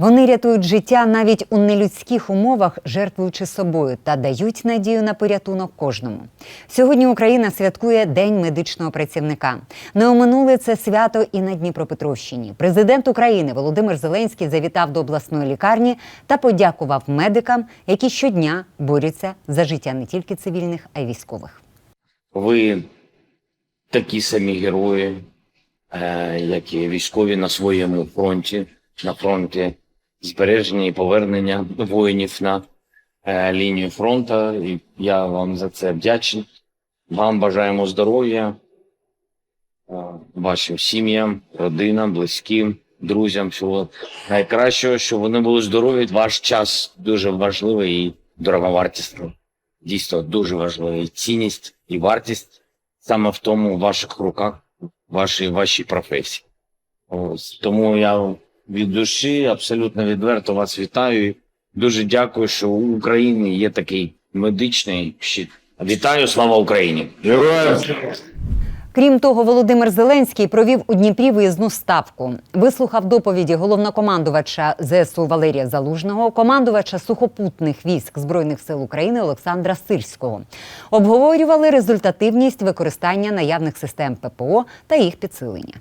Вони рятують життя навіть у нелюдських умовах, жертвуючи собою та дають надію на порятунок кожному. Сьогодні Україна святкує День медичного працівника. Не оминули це свято і на Дніпропетровщині. Президент України Володимир Зеленський завітав до обласної лікарні та подякував медикам, які щодня борються за життя не тільки цивільних, а й військових. Ви такі самі герої, е, як і військові на своєму фронті, на фронті збереження і повернення воїнів на е, лінію фронту. І я вам за це вдячний. Вам бажаємо здоров'я, е, вашим сім'ям, родинам, близьким, друзям, всього найкращого, щоб вони були здорові. Ваш час дуже важливий і дороговартісний. Дійсно дуже важливий. І цінність і вартість саме в тому в ваших руках, вашій вашій професії. Ось тому я від душі абсолютно відверто вас вітаю. Дуже дякую, що у України є такий медичний щит. Вітаю, слава Україні! Героям Крім того, Володимир Зеленський провів у Дніпрі виїзну ставку. Вислухав доповіді головнокомандувача ЗСУ Валерія Залужного, командувача сухопутних військ Збройних сил України Олександра Сирського. Обговорювали результативність використання наявних систем ППО та їх підсилення.